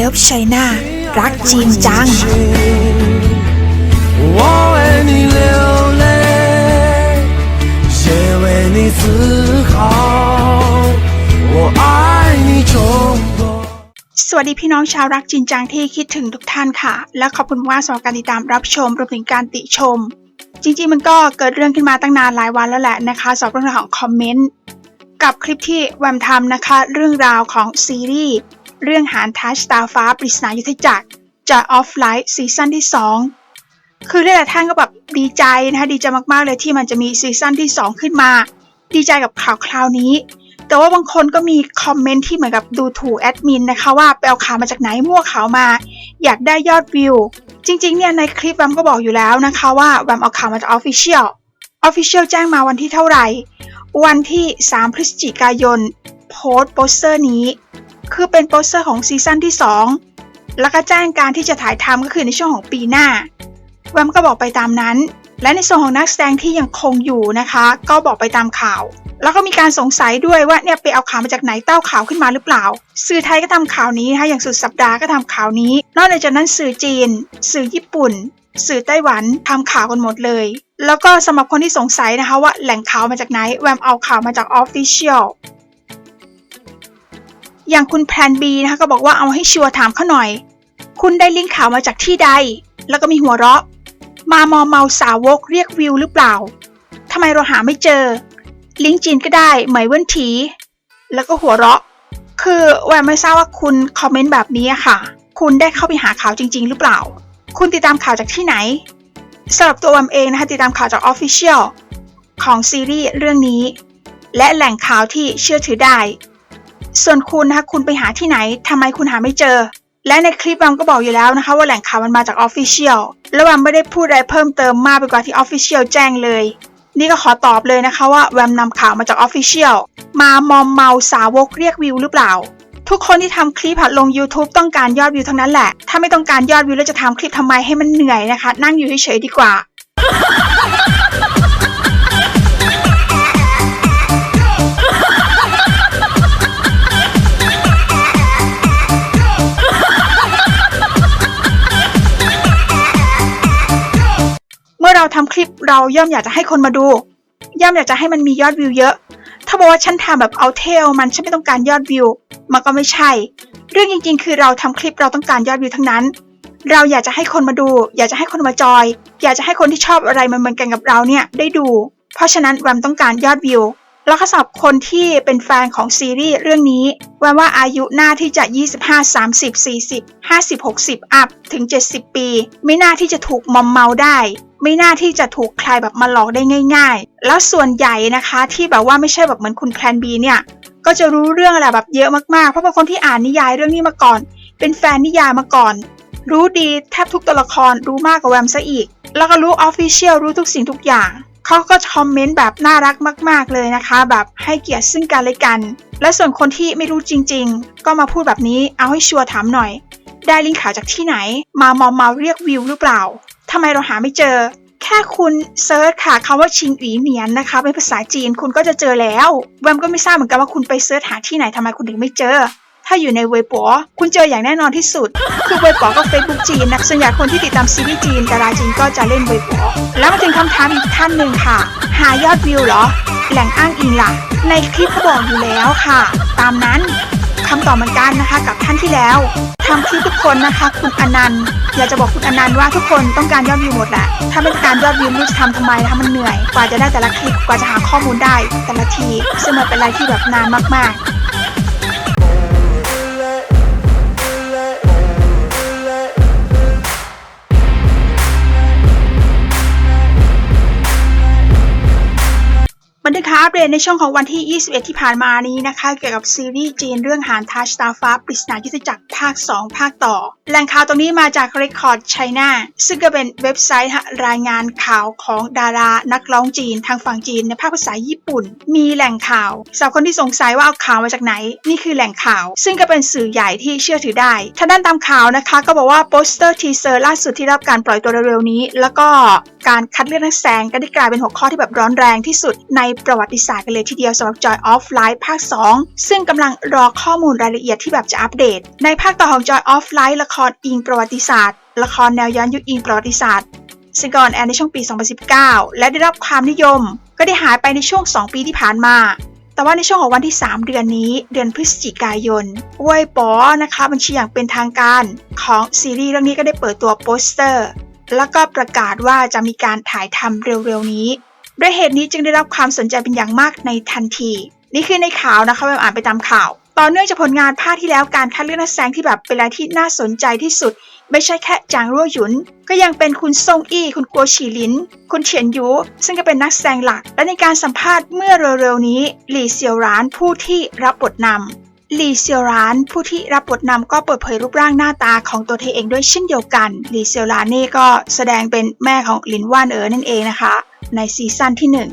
Love China รักจีนจัง 我为你流泪，也为你自豪。我爱你中国。 สวัสดีพี่น้องชาวรักจรินจังที่คิดถึงทุกท่านค่ะ และขอบคุณมากสำหรับการติดตามรับชมรวมถึงการติชม จริงๆมันก็เกิดเรื่องขึ้นมาตั้งนานหลายวันแล้วแหละนะคะสำหรับเรื่องราวของคอมเมนต์กับคลิปที่แวมทำนะคะ เรื่องราวของซีรีส์ เรื่องหานทัชตาฟ้าปริศนายุทธจักรจากออฟไลท์ซีซั่นที่ 2 คือหลายๆท่านก็แบบดีใจนะคะดีใจมากๆเลยที่มันจะมีซีซั่นที่ 2 ขึ้นมา ดีใจกับข่าวคราวนี้ แต่ว่าบางคนก็มีคอมเมนต์ที่เหมือนกับดูถูกแอดมินนะคะว่าไปเอาข่าวมาจากไหนมั่วข่าวมา อยากได้ยอดวิว จริงๆเนี่ยในคลิปแวมก็บอกอยู่แล้วนะคะว่าแวมเอาข่าวมาจากออฟฟิเชียลออฟฟิเชียลแจ้งมาวันที่เท่าไหร่ วันที่ 3 พฤศจิกายน โพสต์โปสเตอร์นี้ คือเป็นโปสเตอร์ของซีซั่นที่ 2 แล้วก็แจ้งการที่จะถ่ายทำก็คือในช่วงของปีหน้าแวมก็บอกไปตามนั้น และในส่วนของนักแสดงที่ยังคงอยู่นะคะ ก็บอกไปตามข่าว แล้วก็มีการสงสัยด้วยว่าเนี่ยไปเอาข่าวมาจากไหนเต้าข่าวขึ้นมาหรือเปล่า สื่อไทยก็ทำข่าวนี้นะคะอย่างสุดสัปดาห์ก็ทำข่าวนี้ นอกจากนั้นสื่อจีน สื่อญี่ปุ่น สื่อไต้หวันทำข่าวกันหมดเลย แล้วก็สำหรับคนที่สงสัยนะคะว่าแหล่งข่าวมาจากไหน แวมเอาข่าวมาจากอ อย่างคุณแพลนบีนะคะก็บอกว่าเอาให้ชัวร์ถามเขาหน่อย คุณได้ลิงก์ข่าวมาจากที่ใด แล้วก็มีหัวเราะ มามอเมาสาวกเรียกวิวหรือเปล่าทำไมเราหาไม่เจอ ลิงก์จีนก็ได้เหมยเวินทีแล้วก็หัวเราะ คือแวมไม่ทราบว่าคุณคอมเมนต์แบบนี้อะค่ะ คุณได้เข้าไปหาข่าวจริง ๆ หรือเปล่า คุณติดตามข่าวจากที่ไหนสำหรับตัวแวมเองนะคะติดตามข่าวจากออฟฟิเชียลของซีรีส์เรื่องนี้ และแหล่งข่าวที่เชื่อถือได้ ส่วนคุณนะคะคุณไปหาที่ไหนทำไมคุณหาไม่เจอ และในคลิปแวมก็บอกอยู่แล้วนะคะ ว่าแหล่งข่าวมันมาจากออฟฟิเชียลแล้วแวมไม่ได้พูดอะไรเพิ่มเติมมากไปกว่าที่ออฟฟิเชียลแจ้งเลย นี่ก็ขอตอบเลยนะคะว่าแวมนำข่าวมาจากออฟฟิเชียลมามอมเมาสาวกเรียกวิวหรือเปล่า ทุกคนที่ทำคลิปหัดลง YouTube ต้องการยอดวิวทั้งนั้นแหละ ถ้าไม่ต้องการยอดวิวแล้วจะทำคลิปทำไมให้มันเหนื่อยนะคะ นั่งอยู่เฉยๆดีกว่า เราทำคลิปเราย่อมอยากจะให้คนมาดู ย่อมอยากจะให้มันมียอดวิวเยอะ ถ้าบอกว่าฉันทำแบบเอาเทลมันฉันไม่ต้องการยอดวิว มันก็ไม่ใช่ เรื่องจริง ๆ คือเราทำคลิปเราต้องการยอดวิวทั้งนั้น เราอยากจะให้คนมาดู อยากจะให้คนมาจอย อยากจะให้คนที่ชอบอะไรมันเหมือนกันกับเราเนี่ยได้ดู เพราะฉะนั้นแวมต้องการยอดวิวแล้วก็สำหรับคนที่เป็นแฟนของซีรีส์เรื่องนี้แวมว่าอายุหน่าที่จะ 25 30 40 50 60 อัพถึง 70 ปี ไม่น่าที่จะถูกมอมเมาได้ ไม่น่าที่จะถูกใครแบบมาหลอกได้ง่าย ๆ แล้วส่วนใหญ่นะคะที่แบบว่าไม่ใช่แบบเหมือนคุณแพลนบีเนี่ยก็จะรู้เรื่องอะไรแบบเยอะมากๆ เพราะเป็นคนที่อ่านนิยายเรื่องนี้มาก่อน เป็นแฟนนิยายมาก่อน รู้ดีแทบทุกตัวละครรู้มากกว่าแวมซะอีก แล้วก็รู้ออฟฟิเชียลรู้ทุกสิ่งทุกอย่างเขาก็คอมเมนต์แบบน่ารักมาก ๆ เลยนะคะ แบบให้เกียรติซึ่งกันและกัน และส่วนคนที่ไม่รู้จริง ๆ ก็มาพูดแบบนี้เอาให้ชัวร์ถามหน่อย ได้ลิงก์ข่าวจากที่ไหน มามอมเมาเรียกวิวหรือเปล่า ทำไมเราหาไม่เจอ แค่คุณเซิร์ชค่ะคำว่าชิงอีเหนียนนะคะเป็นภาษาจีนคุณก็จะเจอแล้วแวมก็ไม่ทราบเหมือนกันว่าคุณไปเซิร์ชหาที่ไหนทำไมคุณถึงไม่เจอ ถ้าอยู่ในเว็บป๋อคุณเจออย่างแน่นอนที่สุด คือเว็บป๋อก็เฟซบุ๊กจีนนะส่วนใหญ่คนที่ติดตามซีรีส์จีนดาราจีนก็จะเล่นเว็บป๋อแล้วมาถึงคำถามอีกท่านหนึ่งค่ะ หายอดวิวเหรอแหล่งอ้างอิงล่ะในคลิปก็บอกอยู่แล้วค่ะ ตามนั้น คำตอบเหมือนกันนะคะ กับท่านที่แล้วทำคลิปทุกคนนะคะ คุณอนันต์อยากจะบอกคุณอนันต์ว่าทุกคนต้องการยอดวิวหมดแหละถ้าไม่ต้องการยอดวิวไม่รู้จะทำทำไมนะคะมันเหนื่อย กว่าจะได้แต่ละคลิปกว่าจะหาข้อมูลได้ แต่ละทีซึ่งมันเป็นอะไรที่แบบนานมากๆบันทึกข่าวอัปเดตในช่วงของวันที่ 21 ที่ผ่านมานี้นะคะ เกี่ยวกับซีรีส์จีนเรื่องหานทัชตาฟ้าปริศนายุทธจักรภาค 2 ภาคต่อ แหล่งข่าวตรงนี้มาจาก Record China ซึ่งก็เป็นเว็บไซต์รายงานข่าวของดารานักร้องจีนทางฝั่งจีนในภาคภาษาญี่ปุ่น มีแหล่งข่าวสำหรับคนที่สงสัยว่าเอาข่าวมาจากไหน นี่คือแหล่งข่าว ซึ่งก็เป็นสื่อใหญ่ที่เชื่อถือได้ถ้าด้านตามข่าวนะคะ ก็บอกว่าโปสเตอร์ทีเซอร์ล่าสุดที่รับการปล่อยตัวเร็วๆนี้ แล้วก็การคัดเลือกนักแสดงก็ได้กลายเป็นหัวข้อที่แบบร้อนแรงที่สุดในประประวัติศาสตร์กันเลยทีเดียวสำหรับ Joy of Light ภาค 2 ซึ่งกำลังรอข้อมูลรายละเอียดที่แบบจะอัปเดต ในภาคต่อของ Joy of Light ละครอิงประวัติศาสตร์ ละครแนวย้อนยุคอิงประวัติศาสตร์ซึ่งก่อนแอนในช่วงปี 2019 และได้รับความนิยม ก็ได้หายไปในช่วง 2 ปีที่ผ่านมา แต่ว่าในช่วงของวันที่ 3 เดือนนี้ เดือนพฤศจิกายนเว่ยป๋อนะคะบัญชีอย่างเป็นทางการของซีรีส์เรื่องนี้ก็ได้เปิดตัวโปสเตอร์ แล้วก็ประกาศว่าจะมีการถ่ายทำเร็วๆนี้ ด้วยเหตุนี้จึงได้รับความสนใจเป็นอย่างมากในทันที นี่คือในข่าวนะคะแบบอ่านไปตามข่าว ต่อเนื่องจากผลงานภาคที่แล้วการคัดเลือกนักแสดงที่แบบเป็นอะไรที่น่าสนใจที่สุด ไม่ใช่แค่จางรั่วหยุน ก็ยังเป็นคุณซงอี้ คุณกัวฉีลิน คุณเฉียนยู ซึ่งก็เป็นนักแสดงหลัก และในการสัมภาษณ์เมื่อเร็วๆนี้ หลี่เซียวร้านผู้ที่รับบทนำ ลีเซียวราน ผู้ที่รับบทนำก็เปิดเผยรูปร่างหน้าตาของตัวเธอเองด้วยเช่นเดียวกันลีเซียวรานนี่ก็แสดงเป็นแม่ของลินว่านเอ๋อนั่นเองนะคะ ในซีซั่นที่หนึ่ง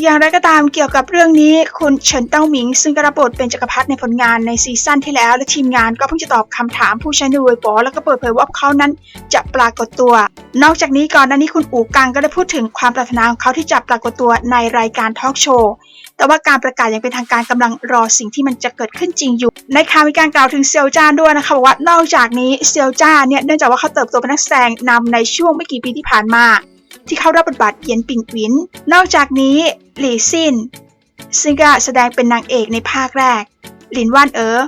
อย่างไรก็ตามเกี่ยวกับเรื่องนี้คุณเฉินเต้าหมิง ซึ่งกรับทเป็นจักรพรรดิในผลงานในซีซั่นที่แล้ว และทีมงานก็เพิ่งจะตอบคำถามผู้ใช้ในเว็บอแล้วก็เปิดเผยว่าเขานั้นจะปรากฏตัว นอกจากนี้ก่อนหน้านี้คุณอู๋กังก็ได้พูดถึงความปรารถนาของเขาที่จะปรากฏตัวในรายการทอล์กโชว์แต่ว่าการประกาศอย่างเป็นทางการกำลังรอสิ่งที่มันจะเกิดขึ้นจริงอยู่ ในข่าวมีการกล่าวถึงเซียวจ้านด้วยนะคะบอกว่านอกจากนี้เซียวจ้าเนี่ยเนื่องจากว่าเขาเติบโตเป็นนักแสดงนำในช่วงไม่กี่ปีที่ผ่านมา ที่เข้ารับบทบาทเยียนปิงวิน นอกจากนี้หลี่ซินซึ่งก็แสดงเป็นนางเอกในภาคแรก หลินว่านเอ๋อ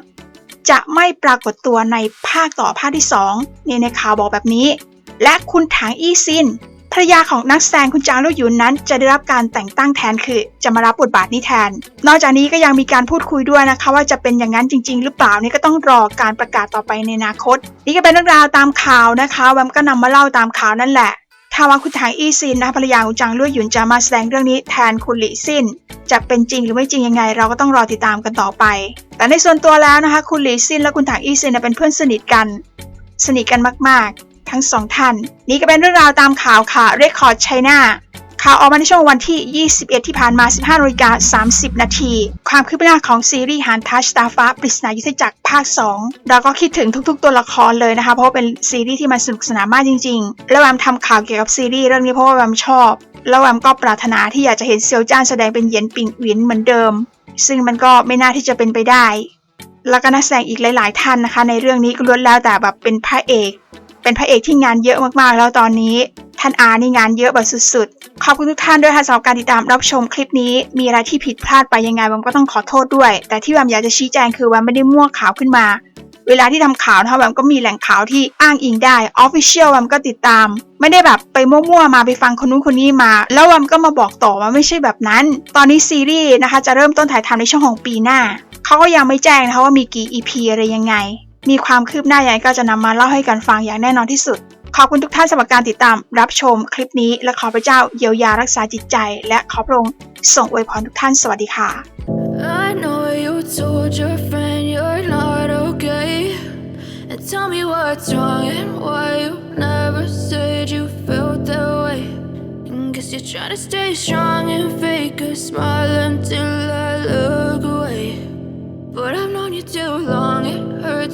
จะไม่ปรากฏตัวในภาคต่อภาคที่2นี่ในข่าวบอกแบบนี้ และคุณถางอี้ซินภรรยาของนักแสดงคุณจางลู่หยุนนั้น จะได้รับการแต่งตั้งแทนคือ จะมารับบทบาทนี้แทน นอกจากนี้ก็ยังมีการพูดคุยด้วยนะคะ ว่าจะเป็นอย่างนั้นจริง ๆ หรือเปล่านี่ก็ต้องรอการประกาศต่อไปในอนาคต นี่ก็เป็นเรื่องราวตามข่าวนะคะแวมก็นำมาเล่าตามข่าวนั่นแหละ ถ้าว่าคุณถางอี้ซินนะภรรยาของจางลู่หยุนจะมาแสดงเรื่องนี้แทนคุณหลี่ซินจะเป็นจริงหรือไม่จริงยังไง เราก็ต้องรอติดตามกันต่อไป แต่ในส่วนตัวแล้วนะคะ คุณหลี่ซินและคุณถางอี้ซินเป็นเพื่อนสนิทกัน สนิทกันมากๆ ทั้งสองท่าน นี่ก็เป็นเรื่องราวตามข่าวค่ะเรคคอร์ดไชน่า ข่าวออกมาในช่วงวันที่ 21 ที่ผ่านมา 15นาฬิกา30 นาที ความคืบหน้าของซีรีส์หานทัชตาฟ้าปริศนายุทธจักรภาค 2 เราก็คิดถึงทุกๆ ตัวละครเลยนะคะ เพราะว่าเป็นซีรีส์ที่มันสนุกสนานมากจริงๆ แล้วแวมทำข่าวเกี่ยวกับซีรีส์เรื่องนี้เพราะว่าแวมชอบ แล้วแวมก็ปรารถนาที่อยากจะเห็นเซียวจ้านแสดงเป็นเยียนปิงหวินเหมือนเดิม ซึ่งมันก็ไม่น่าที่จะเป็นไปได้ แล้วก็นักแสดงอีกหลาย ๆ ท่านนะคะ ในเรื่องนี้ก็ล้วนแล้วแต่แบบเป็นพระเอก เป็นพระเอกที่งานเยอะมากๆ แล้วตอนนี้ ท่านอานี่งานเยอะแบบสุดๆ ขอบคุณทุกท่านด้วยค่ะสำหรับการติดตามรับชมคลิปนี้ มีอะไรที่ผิดพลาดไปยังไงวัมก็ต้องขอโทษด้วย แต่ที่วัมอยากจะชี้แจงคือวัมไม่ได้มั่วข่าวขึ้นมา เวลาที่ทำข่าวนะคะวัมก็มีแหล่งข่าวที่อ้างอิงได้ Official วัมก็ติดตาม ไม่ได้แบบไปมั่วๆมาไปฟังคนนู้นคนนี้มา แล้ววัมก็มาบอกต่อว่าไม่ใช่แบบนั้น ตอนนี้ซีรีส์นะคะจะเริ่มต้นถ่ายทำในช่วงของปีหน้าเขาก็ยังไม่แจ้งนะคะว่ามีกี่ EP อะไรยังไง มีความคืบหน้าอย่างไรก็จะนำมาเล่าให้กันฟังอย่างแน่นอนที่สุด ขอบคุณทุกท่านสำหรับการติดตามรับชมคลิปนี้และขอพระเจ้าเยียวยารักษาจิตใจ และขอพระองค์ส่งอวยพรทุกท่านสวัสดีค่ะ I know you told your friend you're not okay. And tell me what's wrong and why you never said you felt that way. And guess you're trying to stay strong and fake a smile until I look away. But I've known you too long, it hurts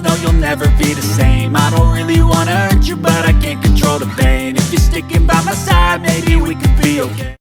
no you'll never be the same. I don't really wanna hurt you but I can't control the pain. If you're sticking by my side maybe we could be okay